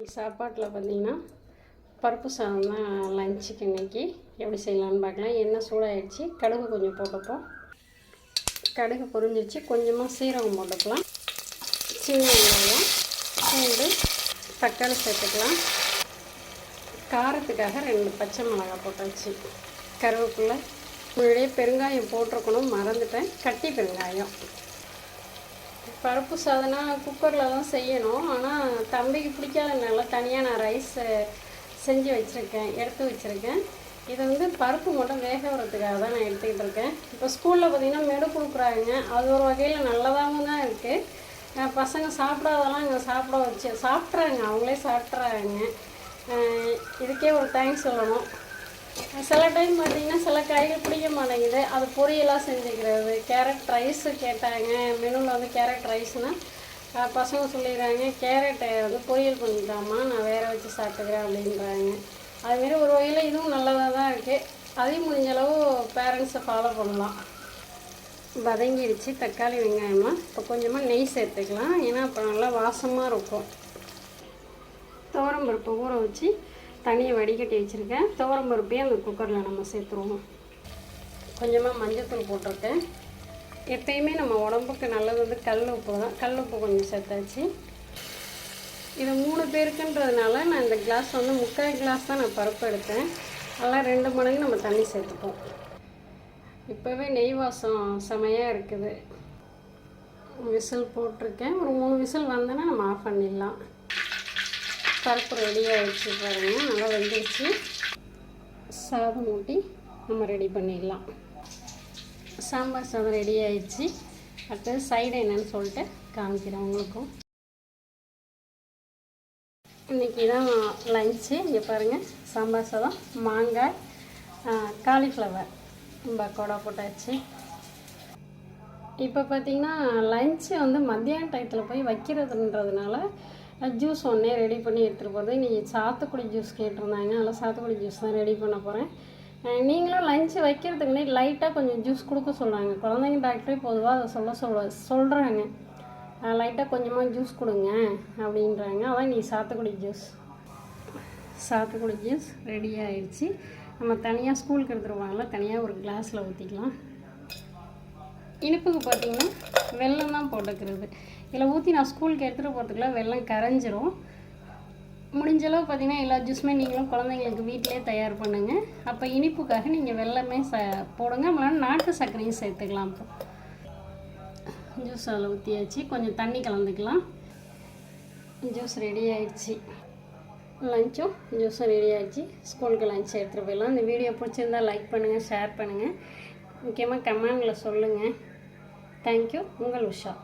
சாப்பாட்டில் பார்த்தீங்கன்னா பருப்பு சாதம் தான் லஞ்சுக்கு இன்றைக்கி எப்படி செய்யலான்னு பார்க்கலாம். எண்ணெய் சூடாகிடுச்சு கடுகு கொஞ்சம் போட்டுப்போம். கடுகு பொரிஞ்சிருச்சு. கொஞ்சமாக சீரகம் போட்டுக்கலாம். சின்ன வெங்காயம் பூண்டு தக்காளி சேர்த்துக்கலாம். காரத்துக்காக ரெண்டு பச்சை மிளகாய் போட்டாச்சு. கருவேப்பிலை. முன்னாடியே பெருங்காயம் போட்டிருக்கணும். மறந்துட்டேன். கட்டி பெருங்காயம். பருப்பு சாதனா குக்கரில் தான் செய்யணும். ஆனால் தம்பிக்கு பிடிக்காதனால தனியாக நான் ரைஸ் செஞ்சு வச்சுருக்கேன் எடுத்து வச்சுருக்கேன். இதை வந்து பருப்பு மட்டும் வேக வரதுக்காக தான் நான் எடுத்துக்கிட்டு இருக்கேன். இப்போ ஸ்கூலில் பார்த்திங்கன்னா மெடு கொடுக்குறாங்க. அது ஒரு வகையில் நல்லதாகவும் தான் இருக்குது பசங்க சாப்பிடாதெல்லாம் இங்கே சாப்பிட வச்சு சாப்பிட்றாங்க. அவங்களே சாப்பிட்றாங்க. இதுக்கே ஒரு தேங்க்ஸ் சொல்லணும். சில டைம் பார்த்தீங்கன்னா சில காய்கள் பிடிக்க மாட்டேங்குது. அது பொரியலாக செஞ்சுக்கிறது. கேரட் ரைஸு கேட்டாங்க. மெனுவில் வந்து கேரட் ரைஸ்னால் பசங்க சொல்லிடுறாங்க கேரட்டை வந்து பொரியல் பண்ணிட்டாமா நான் வேற வச்சு சாப்பிட்டுக்கிறேன் அப்படின்றாங்க. அதுமாரி ஒரு வகையில் இதுவும் நல்லதாக தான் இருக்குது அதையும் முடிஞ்ச அளவு பேரண்ட்ஸை ஃபாலோ பண்ணலாம். வதங்கிடுச்சு தக்காளி வெங்காயமாக இப்போ கொஞ்சமாக நெய் சேர்த்துக்கலாம். ஏன்னா அப்போ நல்லா வாசமாக இருக்கும். துவரம் பருப்பு ஊற வச்சு தண்ணியை வடிகட்டி வச்சுருக்கேன். துவரம் பருப்பையும் அந்த குக்கரில் நம்ம சேர்த்துருவோம். கொஞ்சமாக மஞ்சத்தூள் போட்டிருக்கேன். எப்பயுமே நம்ம உடம்புக்கு நல்லது வந்து கல் உப்பு தான். கல் உப்பு கொஞ்சம் சேர்த்தாச்சு. இது மூணு பேருக்குன்றதுனால நான் இந்த கிளாஸ் வந்து முக்கால் கிளாஸ் தான் நான் பருப்பு எடுத்தேன். அதெல்லாம் ரெண்டு மடங்கு நம்ம தண்ணி சேர்த்துப்போம். இப்போவே நெய் வாசம் செமையாக இருக்குது. விசில் போட்டிருக்கேன். ஒரு மூணு விசில் வந்தோன்னா நம்ம ஆஃப் பண்ணிடலாம். பருப்பு ரெடி வச்சு பாருங்கள் நல்லா வெந்துருச்சு. சாதம் ஊட்டி நம்ம ரெடி பண்ணிடலாம். சாம்பார் சாதம் ரெடி ஆயிடுச்சு. அடுத்தது சைடு என்னன்னு சொல்லிட்டு காமிக்கிறேன் உங்களுக்கும். இன்றைக்கி தான் லஞ்சு இங்கே பாருங்கள் சாம்பார் சாதம் மாங்காய் காலிஃப்ளவர் பக்கோடா போட்டாச்சு. இப்போ பார்த்திங்கன்னா லஞ்சு வந்து மத்தியான டயத்தில் போய் வைக்கிறதுன்றதுனால ஜூஸ் ஒன்றே ரெடி பண்ணி எடுத்துகிட்டு போகிறது இன்றைக்கி சாத்துக்குடி ஜூஸ் கேட்டிருந்தாங்க அதனால் சாத்துக்குடி ஜூஸ் தான் ரெடி பண்ண போகிறேன் நீங்களும் லஞ்சு வைக்கிறதுக்கு முன்னாடி லைட்டாக கொஞ்சம் ஜூஸ் கொடுக்க சொல்கிறாங்க குழந்தைங்க டாக்டரே பொதுவாக அதை சொல்ல சொல்ல சொல்கிறாங்க லைட்டாக கொஞ்சமாக ஜூஸ் கொடுங்க அப்படின்றாங்க. அதான் நீ சாத்துக்குடி ஜூஸ் சாத்துக்குடி ஜூஸ் ரெடி ஆயிடுச்சு. நம்ம தனியாக ஸ்கூலுக்கு எடுத்துருவாங்கள தனியாக ஒரு கிளாஸில் ஊற்றிக்கலாம் இனிப்புக்கு பார்த்தீங்கன்னா வெல்லம் தான் போட்டுக்கிறது. இதில் ஊற்றி நான் ஸ்கூலுக்கு எடுத்துகிட்டு போகிறதுக்குள்ள வெள்ளம் கரைஞ்சிரும். முடிஞ்ச அளவு பார்த்தீங்கன்னா எல்லா ஜூஸுமே நீங்களும் குழந்தைங்களுக்கு வீட்டிலே தயார் பண்ணுங்கள் அப்போ இனிப்புக்காக நீங்கள் வெள்ளமே ச போடுங்க. நம்மளால நாட்டு சர்க்கரையும் சேர்த்துக்கலாம் இப்போ. ஜூஸ் அதில் ஊற்றியாச்சு கொஞ்சம் தண்ணி கலந்துக்கலாம். ஜூஸ் ரெடி ஆயிடுச்சு. லஞ்சும் ஜூஸும் ரெடி ஆகிடுச்சு ஸ்கூலுக்கு லஞ்ச் எடுத்துகிட்டு போயிடலாம். இந்த வீடியோ பிடிச்சிருந்தா லைக் பண்ணுங்கள் ஷேர் பண்ணுங்கள் முக்கியமாக கமெண்டில் சொல்லுங்கள் தேங்க்யூ உங்கள் உஷா.